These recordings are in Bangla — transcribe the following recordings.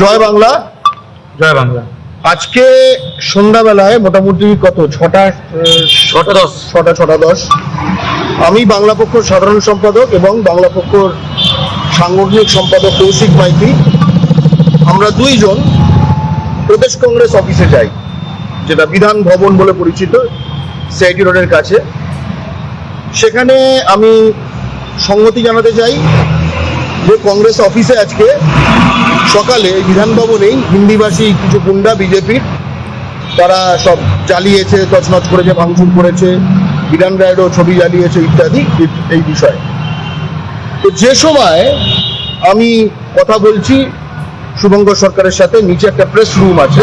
জয় বাংলা। জয় বাংলা। আজকে সন্ধ্যাবেলায় মোটামুটি কত? ছটা ছটা দশ। ছটা ছটা দশ। আমি বাংলা পক্ষ সাধারণ সম্পাদক এবং বাংলা পক্ষর সাংগঠনিক সম্পাদক কৌশিক মাইতি। আমরা দুইজন প্রদেশ কংগ্রেস অফিসে যাই যেটা বিধান ভবন বলে পরিচিত সিআইটি রোডের কাছে। সেখানে আমি সংগতি জানাতে চাই যে কংগ্রেস অফিসে আজকে সকালে বিধান ভবনেই হিন্দিভাষী কিছু গুন্ডা বিজেপির তারা সব জ্বালিয়েছে তছনছ করেছে ভাঙচুর করেছে বিধান রায়েরও ছবি জ্বালিয়েছে ইত্যাদি এই- বিষয়ে। তো যে সময় আমি কথা বলছি শুভঙ্কর সরকারের সাথে নিচে একটা প্রেস রুম আছে।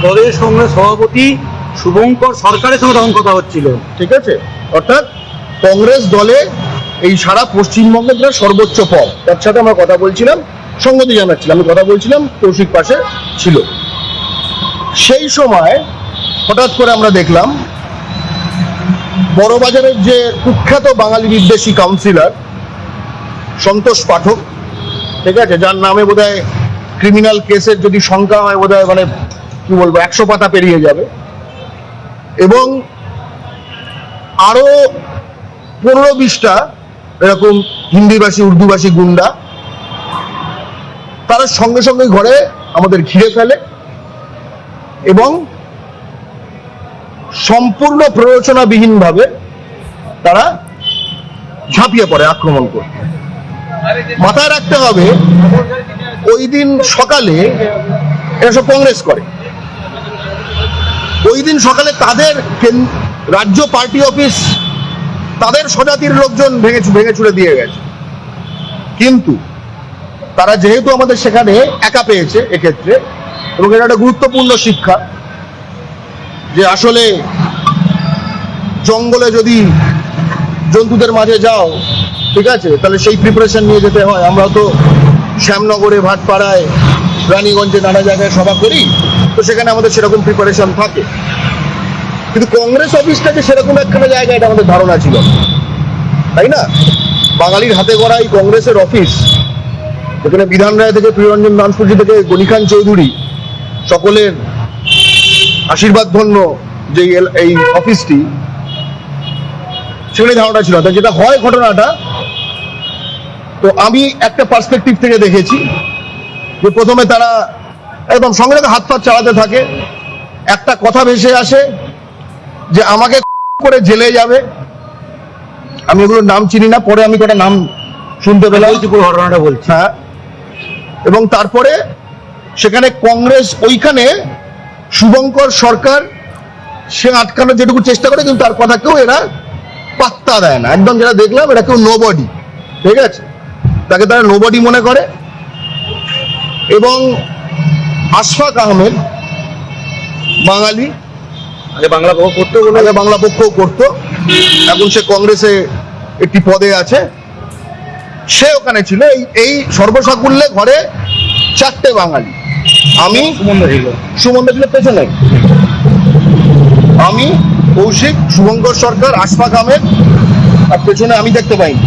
প্রদেশ কংগ্রেস সভাপতি শুভঙ্কর সরকারের সঙ্গে তখন কথা হচ্ছিল। ঠিক আছে? অর্থাৎ কংগ্রেস দলে এই সারা পশ্চিমবঙ্গের যেটা সর্বোচ্চ পদ তার সাথে আমরা কথা বলছিলাম, সঙ্গতি জানাচ্ছিলাম। আমি কথা বলছিলাম, কৌশিক পাশে ছিল। সেই সময় হঠাৎ করে আমরা দেখলাম, বড়বাজারের যে কুখ্যাত বাঙালি বিদ্বেষী কাউন্সিলর সন্তোষ পাঠক, ঠিক আছে, যার নামে বোধহয় ক্রিমিনাল কেসের যদি সংখ্যা হয়, বোধহয় মানে কি বলব, একশো পাতা পেরিয়ে যাবে। এবং আরও পনেরো বিশটা এরকম হিন্দিভাষী, উর্দুভাষী গুন্ডা, তারা সঙ্গে সঙ্গে ঘরে আমাদের ঘিরে ফেলে এবং সম্পূর্ণ প্ররোচনাবিহীনভাবে তারা ঝাঁপিয়ে পড়ে, আক্রমণ করে। মাথায় রাখতে হবে, ওই দিন সকালে এরা সব কংগ্রেস করে। ওই দিন সকালে তাদের রাজ্য পার্টি অফিস তাদের স্বজাতির লোকজন ভেঙে ভেঙে চুড়ে দিয়ে গেছে। কিন্তু তারা যেহেতু আমাদের সেখানে একা পেয়েছে এক্ষেত্রে, এবং এটা একটা গুরুত্বপূর্ণ শিক্ষা যে আসলে জঙ্গলে যদি জন্তুদের মাঝে যাও, ঠিক আছে? তাহলে সেই প্রিপারেশন নিয়ে যেতে হয়। আমরা তো শ্যামনগরে, ভাটপাড়ায়, রানীগঞ্জে নানা জায়গায় সভা করি, তো সেখানে আমাদের সেরকম প্রিপারেশন থাকে। কিন্তু কংগ্রেস অফিসটা যে সেরকম একখানা জায়গা, এটা আমাদের ধারণা ছিল তাই না বাঙালির হাতে গড়া এই কংগ্রেসের অফিস, যেখানে বিধান রায় থেকে প্রিয়রঞ্জন দানসপুজি থেকে গনিখান চৌধুরী, সকলের আশীর্বাদ ধন্য যে এই অফিসটি সেখানে ধারণা ছিল না। তা যেটা হয় ঘটনাটা, তো আমি একটা পার্সপেক্টিভ থেকে দেখেছি যে প্রথমে তারা একদম সঙ্গে সঙ্গে হাত ফাত চালাতে থাকে, একটা কথা ভেসে আসে যে আমাকে করে জেলে যাবে। আমি এগুলোর নাম চিনি না পরে আমি কটা নাম শুনতে পেলাম। ঘটনাটা বলছি। হ্যাঁ। এবং তারপরে সেখানে কংগ্রেস ওইখানে শুভঙ্কর সরকার সে আটকানোর যেটুকু চেষ্টা করে কিন্তু তার কথা কেউ এরা পাত্তা দেয় না। একদম যেটা দেখলাম এটা কেউ নোবডি ঠিক আছে? তাকে তারা নোবডি মনে করে। এবং আশফাক আহমেদ বাঙালি আগে বাংলা পক্ষ করতে আগে বাংলা পক্ষও করতো। এখন সে কংগ্রেসে একটি পদে আছে। সে ওখানে ছিল। এই এই সর্বসাকুল্যে ঘরে চারটে বাঙালি। আমি সুমন্দ ছিল। পেছনে। আমি কৌশিক শুভঙ্কর সরকার আশফাক আহমেদ আর পেছনে আমি দেখতে পাইনি।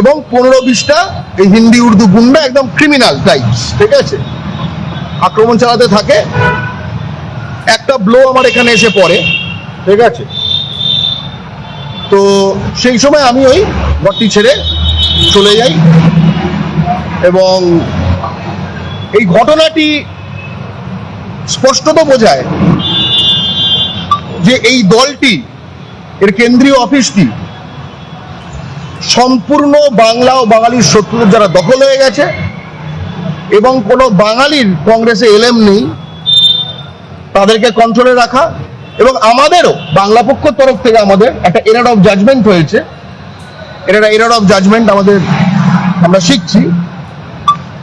এবং পনেরো বিশটা এই হিন্দি উর্দু গুন্ডা একদম ক্রিমিনাল টাইপস ঠিক আছে? আক্রমণ চালাতে থাকে। একটা ব্লো আমার এখানে এসে পড়ে। ঠিক আছে? তো সেই সময় আমি ওই ঘরটি ছেড়ে চলে যাই এবং এই ঘটনাটি স্পষ্টত বোঝায় যে এই দলটি, এর কেন্দ্রীয় অফিসটি সম্পূর্ণ বাংলা ও বাঙালির শত্রুদের যারা দখল হয়ে গেছে এবং কোনো বাঙালির কংগ্রেসে এলএম নেই। তাদেরকে কন্ট্রোলে রাখা এবং আমাদেরও বাংলা পক্ষর তরফ থেকে আমাদের একটা এরার অফ জাজমেন্ট হয়েছে। এটা একটা এরার অফ জাজমেন্ট আমাদের আমরা শিখছি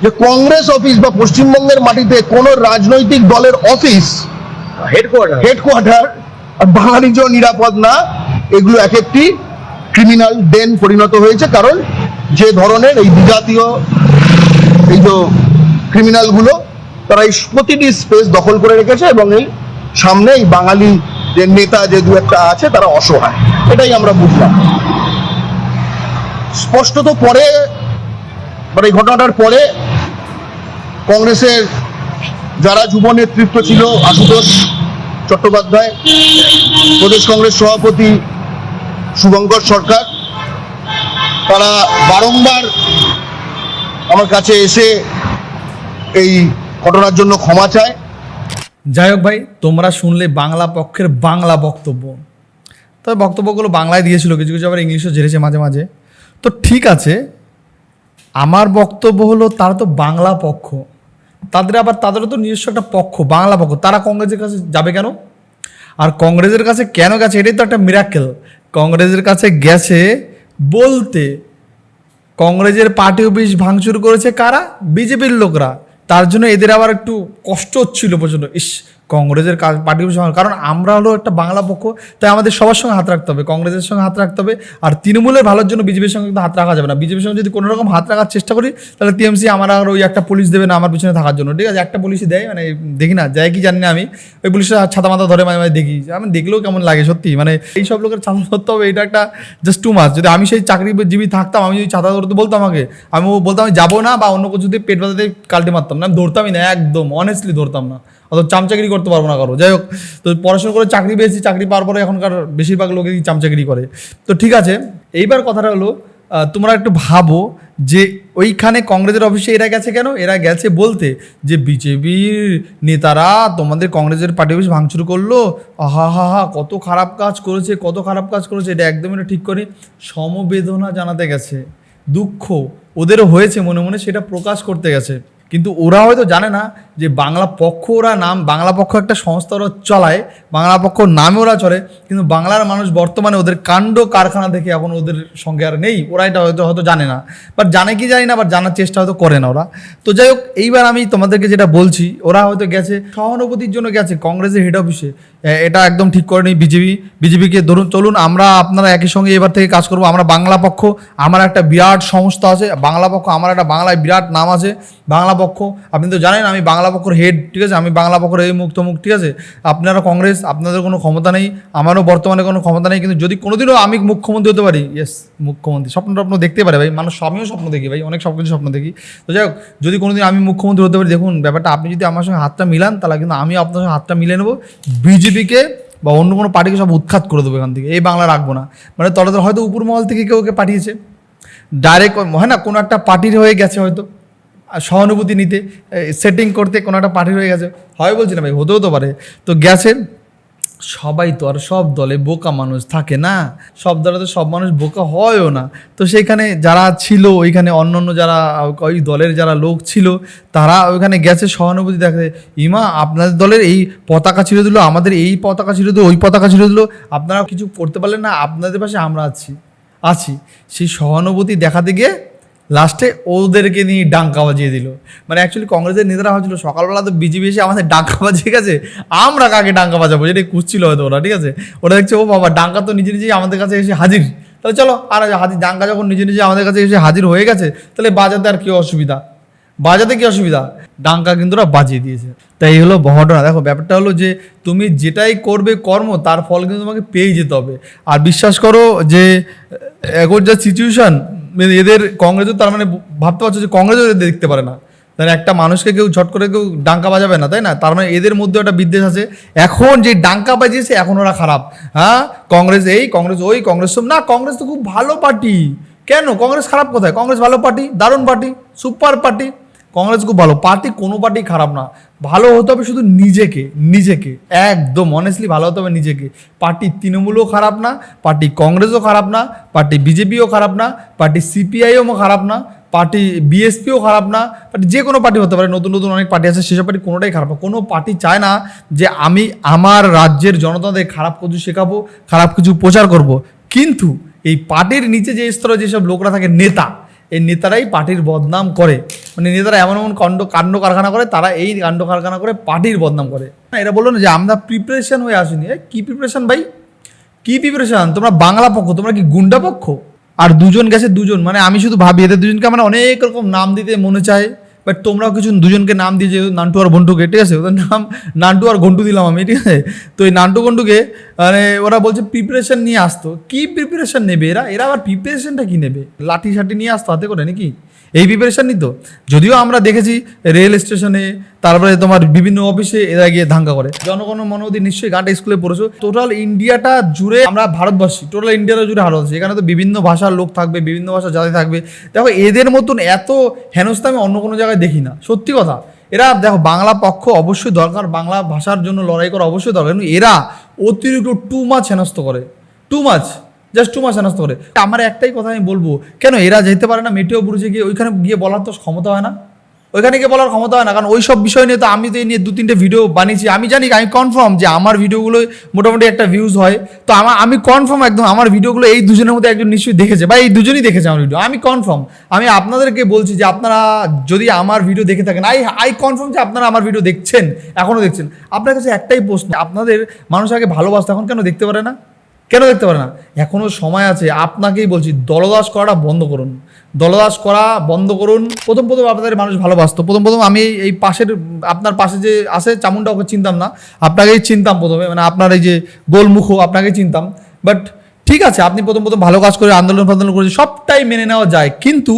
যে কংগ্রেস অফিস বা পশ্চিমবঙ্গের মাটিতে কোনো রাজনৈতিক দলের অফিস হেডকোয়ার্টার হেডকোয়ার্টার আর বাঙালির জন্য নিরাপদ না এগুলো এক একটি ক্রিমিনাল ডেন পরিণত হয়েছে। কারণ যে ধরনের এই বিজাতীয় এই যে ক্রিমিনালগুলো তারা এই প্রতিটি স্পেস দখল করে রেখেছে এবং এই সামনে এই বাঙালি যে নেতা যে দু একটা আছে, তারা অসহায়। এটাই আমরা বুঝলাম। স্পষ্টত পরে মানে এই ঘটনাটার পরে কংগ্রেসের যারা যুব নেতৃত্ব ছিল, আশুতোষ চট্টোপাধ্যায়, প্রদেশ কংগ্রেস সভাপতি শুভঙ্কর সরকার, তারা বারংবার আমার কাছে এসে এই ঘটনার জন্য ক্ষমা চায়। যাই হোক ভাই, তোমরা শুনলে বাংলা পক্ষের বাংলা বক্তব্য। তবে বক্তব্যগুলো বাংলায় দিয়েছিল, কিছু কিছু আবার ইংলিশও ঝেড়েছে মাঝে মাঝে। তো ঠিক আছে, আমার বক্তব্য হলো, তারা তো বাংলা পক্ষ। তাদের আবার তাদেরও তো নিজস্ব একটা পক্ষ, বাংলা পক্ষ। তারা কংগ্রেসের কাছে যাবে কেন? আর কংগ্রেসের কাছে কেন গেছে? এটাই তো একটা মিরাক্কেল কংগ্রেসের কাছে গেছে বলতে। কংগ্রেসের পার্টি অফিস ভাঙচুর করেছে কারা? বিজেপির লোকরা। তার জন্য এদের আবার একটু কষ্ট হচ্ছিল পর্যন্ত ইস কংগ্রেসের কাজ পার্টি অফিস ভাঙ- কারণ আমরা হলো একটা বাংলা পক্ষ, তাই আমাদের সবার সঙ্গে হাত রাখতে হবে, কংগ্রেসের সঙ্গে হাত রাখতে হবে। আর তৃণমূলের ভালোর জন্য বিজেপির সঙ্গে কিন্তু হাত রাখা যাবে না। বিজেপির সঙ্গে যদি কোনো রকম হাত রাখার চেষ্টা করি, তাহলে টিএমসি আমার আর ওই একটা পুলিশ দেবে না আমার পিছনে থাকার জন্য। ঠিক আছে, একটা পুলিশই দেয় মানে দেখি না, যায় কি জানি না আমি। ওই পুলিশের ছাতা মাথা ধরে মাঝে মাঝে দেখি। আমি দেখলেও কেমন লাগে সত্যি মানে এই সব লোকের ছাতা ধরতে হবে, এটা একটা জাস্ট টু মাস যদি আমি সেই চাকরিজীবী থাকতাম, আমি যদি ছাতা ধরতে বলতাম আমাকে, আমি বলতাম আমি যাব না বা অন্য কিছু যদি পেট ব্যথাতে কালটে মারতাম না, আমি ধরতামই না, একদম অনেস্টলি ধরতাম না। অত চামচাগিরি করতে পারব না কারও। যাই হোক, তো পড়াশোনা করে চাকরি পেয়েছি, চাকরি পাওয়ার পরে এখনকার বেশিরভাগ লোকেরই চামচাগিরি করে। তো ঠিক আছে, এইবার কথাটা হলো তোমরা একটু ভাবো যে ওইখানে কংগ্রেসের অফিসে এরা গেছে কেন? এরা গেছে বলতে যে বিজেপির নেতারা তোমাদের কংগ্রেসের পার্টি অফিস ভাঙচুর করল। হা হা হা, কত খারাপ কাজ করেছে, কত খারাপ কাজ করেছে, এটা একদমই না, ঠিক করে সমবেদনা জানাতে গেছে। দুঃখ ওদেরও হয়েছে মনে মনে, সেটা প্রকাশ করতে গেছে। কিন্তু ওরা হয়তো জানে না যে বাংলা পক্ষ ওরা নাম, বাংলা পক্ষ একটা সংস্থা ওরা চলায়, বাংলা পক্ষ নামে ওরা চলে, কিন্তু বাংলার মানুষ বর্তমানে ওদের কাণ্ড কারখানা দেখে এখন ওদের সঙ্গে আর নেই ওরা এটা হয়তো হয়তো জানে না। বাট জানে কি জানি না বাট জানার চেষ্টা হয়তো করে না ওরা। তো যাই হোক, এইবার আমি তোমাদেরকে যেটা বলছি, ওরা হয়তো গেছে, সহানুভূতির জন্য গেছে, কংগ্রেসের হেড অফিসে এটা একদম ঠিক করেনি বিজেপি। বিজেপিকে ধরুন, চলুন, আমরা আপনারা একই সঙ্গে এবার থেকে কাজ করব। আমরা বাংলা পক্ষ, আমার একটা বিরাট সংস্থা আছে, বাংলা পক্ষ, আমার একটা বাংলায় বিরাট নাম আছে, বাংলা পক্ষ। আপনি তো জানেন, আমি বাংলা পক্ষর হেড ঠিক আছে? আমি বাংলা পক্ষর এই মুক্ত মুখ ঠিক আছে? আপনারা কংগ্রেস, আপনাদের কোনো ক্ষমতা নেই, আমারও বর্তমানে কোনো ক্ষমতা নেই, কিন্তু যদি কোনোদিনও আমি মুখ্যমন্ত্রী হতে পারি ইয়েস মুখ্যমন্ত্রী, স্বপ্ন টপ্ন দেখতে পারে ভাই, মানুষ, আমিও স্বপ্ন দেখি ভাই, অনেক সব কিছু স্বপ্ন দেখি। তো যাই হোক, যদি কোনোদিন আমি মুখ্যমন্ত্রী হতে পারি, দেখুন, ব্যাপারটা আপনি যদি আমার সঙ্গে হাতটা মিলান, তাহলে কিন্তু আমি আপনার সঙ্গে হাতটা মিলে নেব। বিজেপিকে বা অন্য কোনো পার্টিকে সব উৎখাত করে দেবো এখান থেকে। এই বাংলা রাখব না। মানে তলে তো হয়তো উপর মহল থেকে কেউ ওকে পাঠিয়েছে। ডাইরেক্ট হয় না, কোনো একটা পার্টির হয়ে গেছে হয়তো। সহানুভূতি নিতে সেটিং করতে কোনো একটা পার্টির হয়ে গেছে। হয় বলছি না ভাই, হতেও তো পারে। তো গেছে। সবাই তো আর সব দলে বোকা মানুষ থাকে না। সব দলে তো সব মানুষ বোকা হয়ও না। তো সেইখানে যারা ছিল, ওইখানে অন্য অন্য যারা, ওই দলের যারা লোক ছিল, তারা ওইখানে গেছে সহানুভূতি দেখে ইমা, আপনাদের দলের এই পতাকা ছিঁড়ে দিল, আমাদের এই পতাকা ছিঁড়ে দিল, ওই পতাকা ছিঁড়ে দিল। আপনারা কিছু করতে পারলেন না, আপনাদের পাশে আমরা আছি। আছি। সেই সহানুভূতি দেখাতে গিয়ে লাস্টে ওদেরকে নিয়ে ডাঙ্কা বাজিয়ে দিল। মানে অ্যাকচুয়ালি কংগ্রেসের নেতারা হচ্ছিল সকালবেলা তো বিজেপি এসে আমাদের ডাঙ্কা বাজিয়ে গেছে আমরা কাকে ডাঙ্কা বাজাবো যেটা কুচ্ছিল হয়তো ওরা, ঠিক আছে? ওরা দেখছে, ও বাবা, ডাঙ্কা তো নিজে নিজেই আমাদের কাছে এসে হাজির। তাহলে চলো, আর হাজির, ডাঙ্কা যখন নিজে নিজে আমাদের কাছে এসে হাজির হয়ে গেছে, তাহলে বাজাতে আর কি অসুবিধা? বাজাতে কি অসুবিধা? ডাঙ্কা কিন্তু ওরা বাজিয়ে দিয়েছে। তাই এই হলো ঘটনা দেখো, ব্যাপারটা হলো যে, তুমি যেটাই করবে কর্ম, তার ফল কিন্তু তোমাকে পেয়ে যেতে হবে। আর বিশ্বাস করো যে এখন যা সিচুয়েশন এদের কংগ্রেসও তার মানে ভাবতে পারছ যে কংগ্রেসও এদের দেখতে পারে না। তাহলে একটা মানুষকে কেউ ঝট করে কেউ ডাঙ্কা বাজাবে না, তাই না? তার মানে এদের মধ্যে একটা বিদ্বেষ আছে। এখন যে ডাঙ্কা বাজিয়েছে, এখন ওরা খারাপ। হ্যাঁ? কংগ্রেস এই, কংগ্রেস ওই, কংগ্রেস সব না, কংগ্রেস তো খুব ভালো পার্টি। কেন? কংগ্রেস খারাপ কোথায়? কংগ্রেস ভালো পার্টি, দারুণ পার্টি, সুপার পার্টি। কংগ্রেস খুব ভালো, পার্টি কোনো পার্টি খারাপ না। ভালো হতে হবে শুধু নিজেকে নিজেকে, একদম অনেস্টলি ভালো হতে হবে নিজেকে। পার্টি তৃণমূলও খারাপ না, পার্টি কংগ্রেসও খারাপ না, পার্টি বিজেপিও খারাপ না, পার্টি সিপিআইও খারাপ না, পার্টি বিএসপিও খারাপ না, পার্টি যে কোনো পার্টি হতে পারে, নতুন নতুন অনেক পার্টি আছে, সেসব পার্টি কোনোটাই খারাপ না। কোনো পার্টি চায় না যে আমি আমার রাজ্যের জনতাদের খারাপ কিছু শেখাবো, খারাপ কিছু প্রচার করব। কিন্তু এই পার্টির নিচে যে স্তরে যেসব লোকরা থাকে, নেতা এই নেতারাই পার্টির বদনাম করে। মানে নেতারা এমন এমন কাণ্ড কাণ্ড কারখানা করে, তারা এই কাণ্ড কারখানা করে পার্টির বদনাম করে। এরা বলল না যে, আমরা প্রিপারেশন হয়ে আসিনি। কী প্রিপারেশন ভাই? কি প্রিপারেশন তোমরা বাংলা পক্ষ, তোমরা কি গুন্ডা পক্ষ? আর দুজন গেছে দুজন মানে আমি শুধু ভাবি, এদের দুজনকে আমার অনেক রকম নাম দিতে মনে চায়। বাট তোমরাও কিছু দুজনকে নাম দিয়ে যে নান্টু আর ঘন্টুকে ঠিক আছে? ওদের নাম নান্টু আর ঘন্টু দিলাম আমি, ঠিক আছে? তো এই নান্টু গন্টুকে মানে ওরা বলছে প্রিপারেশন নিয়ে আসতো। কি প্রিপারেশন নেবে এরা? এরা আবার প্রিপারেশনটা কী নেবে? লাঠি সাঠি নিয়ে আসতো হাতে করে নাকি? এই প্রিপারেশান নিত যদিও আমরা দেখেছি রেল স্টেশনে তারপরে তোমার বিভিন্ন অফিসে এরা গিয়ে ধাঙ্গা করে। জনগণ মনোদি নিশ্চয়ই গাটা স্কুলে পড়েছো। টোটাল ইন্ডিয়াটা জুড়ে আমরা ভারতবাসী টোটাল ইন্ডিয়াটা জুড়ে ভারতবাসী। এখানে তো বিভিন্ন ভাষার লোক থাকবে, বিভিন্ন ভাষা জাতি থাকবে। দেখো, এদের মতন এত হেনস্থা আমি অন্য কোনো জায়গায় দেখি না। সত্যি কথা, এরা দেখো, বাংলা পক্ষ অবশ্যই দরকার, বাংলা ভাষার জন্য লড়াই করা অবশ্যই দরকার। কিন্তু এরা অতিরিক্ত টু মাছ হেনস্থ করে। Too much just too much হেনস্থ করে। আমার একটাই কথা আমি বলব, কেন এরা যেতে পারে না? মেটেও বুঝে গিয়ে, ওইখানে গিয়ে বলার তো ক্ষমতা হয় না। ওইখানে গিয়ে বলার ক্ষমতা হয় না। কারণ ওই সব বিষয় নিয়ে তো আমি তো এই নিয়ে দু, তিনটে ভিডিও বানিয়েছি। আমি জানি, আমি কনফার্ম যে আমার ভিডিওগুলো মোটামুটি একটা ভিউজ হয়। তো আমার আমি কনফার্ম একদম আমার ভিডিওগুলো এই দুজনের মধ্যে একজন নিশ্চয়ই দেখেছে বা এই দুজনই দেখেছে আমার ভিডিও আমি কনফার্ম আমি আপনাদেরকে বলছি যে আপনারা যদি আমার ভিডিও দেখে থাকেন আই আই কনফার্ম যে আপনারা আমার ভিডিও দেখছেন এখনও দেখছেন। আপনার কাছে একটাই প্রশ্ন, আপনাদের মানুষ আগে ভালোবাসতে, এখন কেন দেখতে পারে না? কেন দেখতে পারে না? এখনও সময় আছে, আপনাকেই বলছি, দলদাস করাটা বন্ধ করুন। দলদাস করা বন্ধ করুন। প্রথম প্রথম আপনাদের মানুষ ভালোবাসতো। প্রথম প্রথম আমি এই পাশের, আপনার পাশে যে আছে চামুন্ডা ওকে চিনতাম না। আপনাকেই চিনতাম প্রথমে মানে আপনার এই যে গোলমুখ, আপনাকেই চিনতাম। বাট ঠিক আছে, আপনি প্রথম প্রথম ভালো কাজ করে আন্দোলন ফান্দোলন করেছেন, সবটাই মেনে নেওয়া যায়। কিন্তু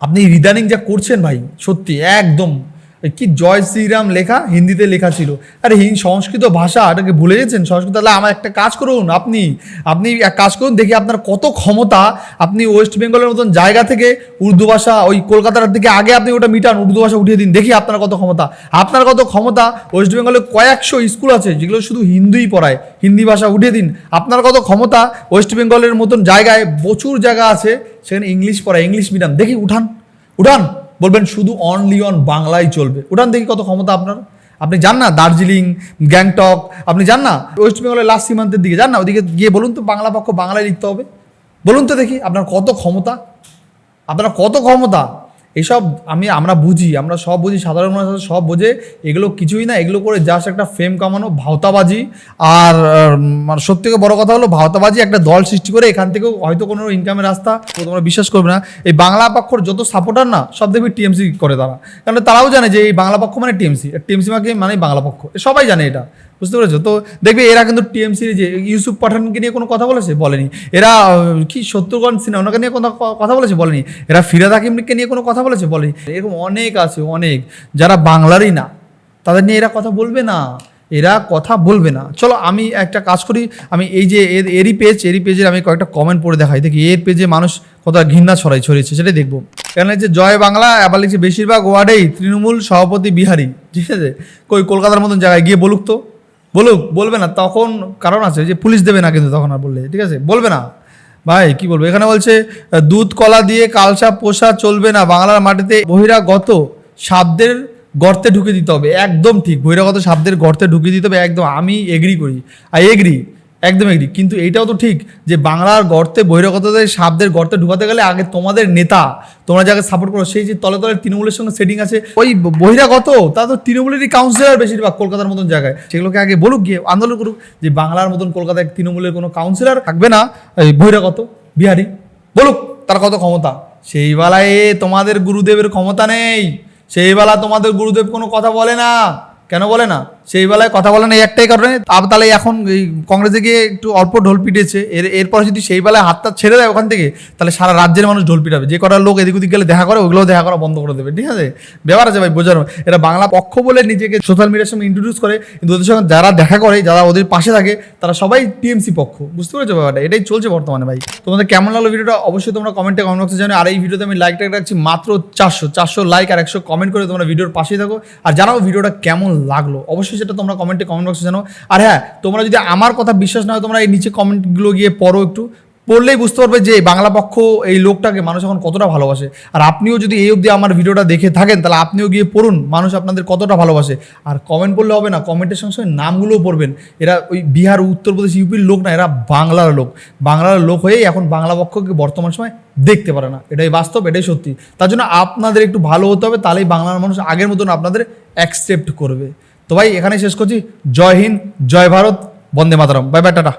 আপনি রিদানিং যা করছেন ভাই, সত্যি, একদম। কি জয় শ্রীরাম লেখা হিন্দিতে লেখা ছিল। আরে সংস্কৃত ভাষা, এটাকে ভুলে গেছেন? সংস্কৃত, তাহলে আমার একটা কাজ করুন, আপনি আপনি এক কাজ করুন, দেখি আপনার কত ক্ষমতা। আপনি ওয়েস্ট বেঙ্গলের মতন জায়গা থেকে উর্দু ভাষা, ওই কলকাতার দিকে আগে আপনি ওটা মিটান, উর্দু ভাষা উঠিয়ে দিন, দেখি আপনার কত ক্ষমতা। আপনার কত ক্ষমতা, ওয়েস্ট বেঙ্গলে কয়েকশো স্কুল আছে, যেগুলো শুধু হিন্দুই পড়ায়, হিন্দি ভাষা উঠিয়ে দিন। আপনার কত ক্ষমতা, ওয়েস্ট বেঙ্গলের মতন জায়গায় প্রচুর জায়গা আছে, সেখানে ইংলিশ পড়ায়, ইংলিশ মিডিয়াম দেখি উঠান উঠান। বলবেন শুধু অনলি অন বাংলায় চলবে। ওটান দেখি কত ক্ষমতা আপনার। আপনি যান না দার্জিলিং, গ্যাংটক, আপনি যান না ওয়েস্ট বেঙ্গলের লাস্ট সীমান্তের দিকে, যান না ওদিকে গিয়ে বলুন তো বাংলা পক্ষ বাংলায় লিখতে হবে। বলুন তো দেখি আপনার কত ক্ষমতা। আপনার কত ক্ষমতা? এসব আমি, আমরা বুঝি, আমরা সব বুঝি, সাধারণ মানুষ সব বোঝে, এগুলো কিছুই না, এগুলো করে জাস্ট একটা ফেম কামানো, ভাওতাবাজি, আর মানে সব থেকে বড় কথা হলো, ভাওতাবাজি একটা দল সৃষ্টি করে, এখান থেকেও হয়তো কোনো ইনকামের রাস্তা তোমরা বিশ্বাস করবে না। এই বাংলা পক্ষর যত সাপোর্টার না, সব দেখবি টিএমসি করে তারা। কারণ তারাও জানে যে এই বাংলা পক্ষ মানে টিএমসি টিএমসি মানে মানে বাংলা পক্ষ। সবাই জানে এটা। বুঝতে পেরেছ? তো দেখবে এরা কিন্তু টিএমসির যে ইউসুফ পাঠানকে নিয়ে কোনো কথা বলেছে? বলেনি। এরা কি সত্যগণ সিনহা, ওনাকে নিয়ে কোনো কথা বলেছে? বলেনি। এরা ফিরাদ হাকিমকে নিয়ে কোনো কথা বলেছে? বলেনি। এরকম অনেক আছে, অনেক। যারা বাংলারই না, তাদের নিয়ে এরা কথা বলবে না। এরা কথা বলবে না। চলো, আমি একটা কাজ করি। আমি এই যে এর, এরই পেজ এরই পেজের আমি কয়েকটা কমেন্ট পড়ে দেখাই। দেখি, এর পেজে মানুষ কতটা ঘৃণা ছড়াই ছড়িয়েছে, সেটাই দেখব। কেন যে জয় বাংলা আবার লিখছে, বেশিরভাগ ওয়ার্ডেই তৃণমূল সভাপতি বিহারি। ঠিক আছে? কই, কলকাতার মতন জায়গায় গিয়ে বলুক তো। বলুক, বলবে না, তখন কারণ আছে যে পুলিশ দেবে না কিন্তু তখন আর বললে, ঠিক আছে? বলবে না। ভাই, কি বলব? এখানে বলছে দুধ, কলা দিয়ে কালসা পোষা চলবে না। বাংলার মাটিতে বহিরাগত শাব্দের গর্তে ঢুকে দিতে হবে। একদম ঠিক, বহিরাগত শাব্দের গর্তে ঢুকে দিতে হবে। একদম, আমি এগ্রি করি। আই এগ্রি একদম এগ্রি কিন্তু এইটাও তো ঠিক যে বাংলার গর্তে, বহিরাগতদের শব্দের গর্তে ঢুকাতে গেলে আগে তোমাদের নেতা, তোমরা যাকে সাপোর্ট করো, সেই যে তলে তলে তৃণমূলের সঙ্গে সেটিং আছে, ওই বহিরাগত, তা তো তৃণমূলেরই কাউন্সিলর বেশিরভাগ কলকাতার মতন জায়গায়। সেগুলোকে আগে বলুক, গিয়ে আন্দোলন করুক। যে বাংলার মতন কলকাতায় তৃণমূলের কোনো কাউন্সিলর থাকবে না, এই বহিরাগত, বিহারি, বলুক তার কত ক্ষমতা। সেই বেলায় তোমাদের গুরুদেবের ক্ষমতা নেই, সেই বেলা তোমাদের গুরুদেব কোনো কথা বলে না। কেন বলে না? সেই বেলায় কথা বলে এই একটাই কারণে। তাহলে এখন এই কংগ্রেসে গিয়ে একটু অল্প ঢোল পিটেছে এর, এরপর যদি সেই বেলায় হাতটা ছেড়ে দেয় ওখান থেকে, তাহলে সারা রাজ্যের মানুষ ঢোল পিটাবে। যে কটা লোক এদিক ওদিক গেলে দেখা করে, ওগুলোও দেখা করা বন্ধ করে দেবে। ঠিক আছে? ব্যাপার আছে ভাই বোঝানো এরা বাংলা পক্ষ বলে নিজেকে সোশ্যাল মিডিয়ার সঙ্গে ইন্ট্রোডিউস করে, কিন্তু ওদের সঙ্গে যারা দেখা করে, যারা ওদের পাশে থাকে, তারা সবাই টিএমসি পক্ষ। বুঝতে পেরেছ ব্যাপারটা? এটাই চলছে বর্তমানে ভাই। তোমাদের কেমন লাগল ভিডিওটা? অবশ্যই তোমরা কমেন্টে কমেন্ট বক্সে জানো আর এই ভিডিওতে আমি লাইক টাইক রাখছি মাত্র চারশো। চারশো লাইক আর একশো কমেন্ট করে তোমরা ভিডিওর পাশেই থাকো। আর জানাও ভিডিওটা কেমন লাগল। অবশ্যই সেটা তোমরা কমেন্টে কমেন্ট বক্সে জানো আর হ্যাঁ তোমরা যদি আমার কথা বিশ্বাস না হয়, তোমরা এই নিচে কমেন্টগুলো গিয়ে পড়ো একটু। পড়লেই বুঝতে পারবে যে বাংলা পক্ষ, এই লোকটাকে মানুষ এখন কতটা ভালোবাসে। আর আপনিও যদি এই অবধি আমার ভিডিওটা দেখে থাকেন, তাহলে আপনিও গিয়ে পড়ুন, মানুষ আপনাদের কতটা ভালোবাসে। আর কমেন্ট পড়লে হবে না কমেন্টের সঙ্গে সঙ্গে নামগুলোও পড়বেন। এরা ওই বিহার উত্তরপ্রদেশ ইউপির লোক না, এরা বাংলার লোক। বাংলার লোক হয়েই এখন বাংলা পক্ষকে বর্তমান সময় দেখতে পারে না। এটাই বাস্তব, এটাই সত্যি। তার জন্য আপনাদের একটু ভালো হতে হবে, তাহলেই বাংলার মানুষ আগের মতন আপনাদের অ্যাকসেপ্ট করবে। তো ভাই এখানে শেষ করছি। জয় হিন্দ জয় Bharat Vande Mataram. Bye bye tata.